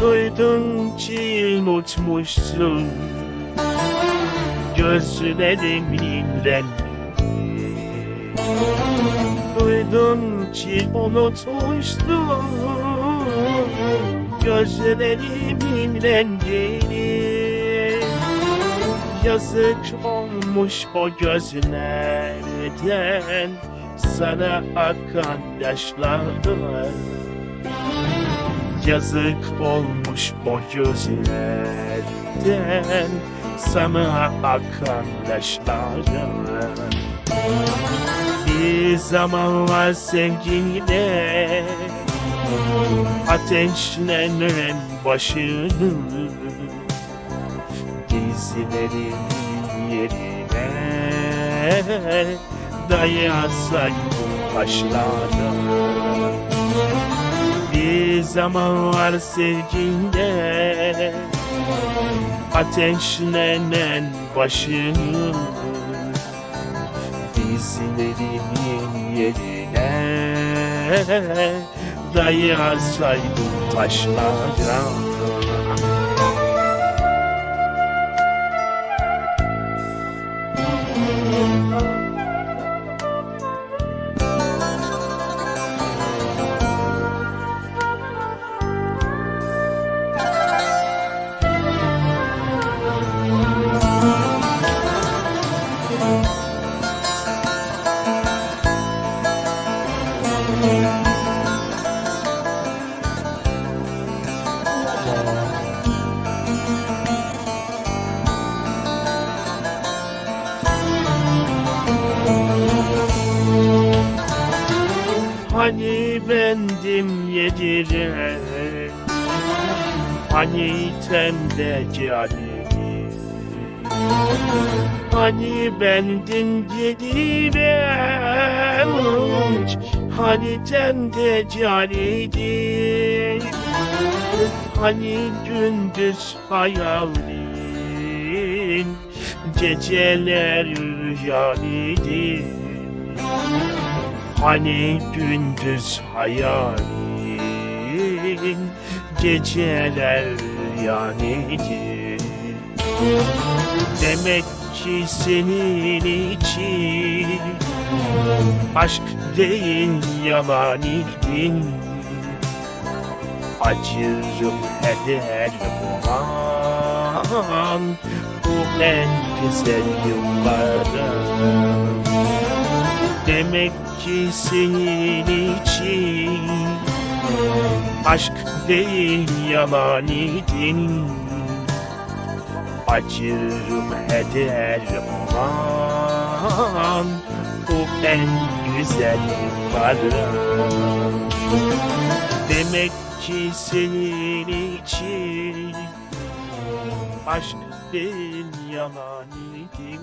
unutmuşsun Gözlerimin rengi. Duydum ki unutmuşsun. Gözlerimin rengini. Yazık olmuş o gözlerden. Sana akan yaşlardan Yazık olmuş o gözlerden Sana akan yaşlardan Bir zamanlar sevgiyle Ateşlenen başını. Dizlerin yerine Dayasak taşlara Bir zamanlar sevginde. Ateşlenen başını Dizlerimin yerine Dayasaydım taşlara Hani bendim yediren Hani tendeki Ali Hani bendin yediren Hani tendeki Ali'di Hani gündüz hayalin. Geceler rüyanidi Hani gündüz hayalin. Geceler rüyanidi Demek ki senin için Aşk değil yalan idin Acırım heder bulan Bu en güzel yıllarda Demek ki senin için Aşk değil yalan idin Acırım heder bulan Bu en güzel yıllarda Demek ki senin için Aşk değil yalan idim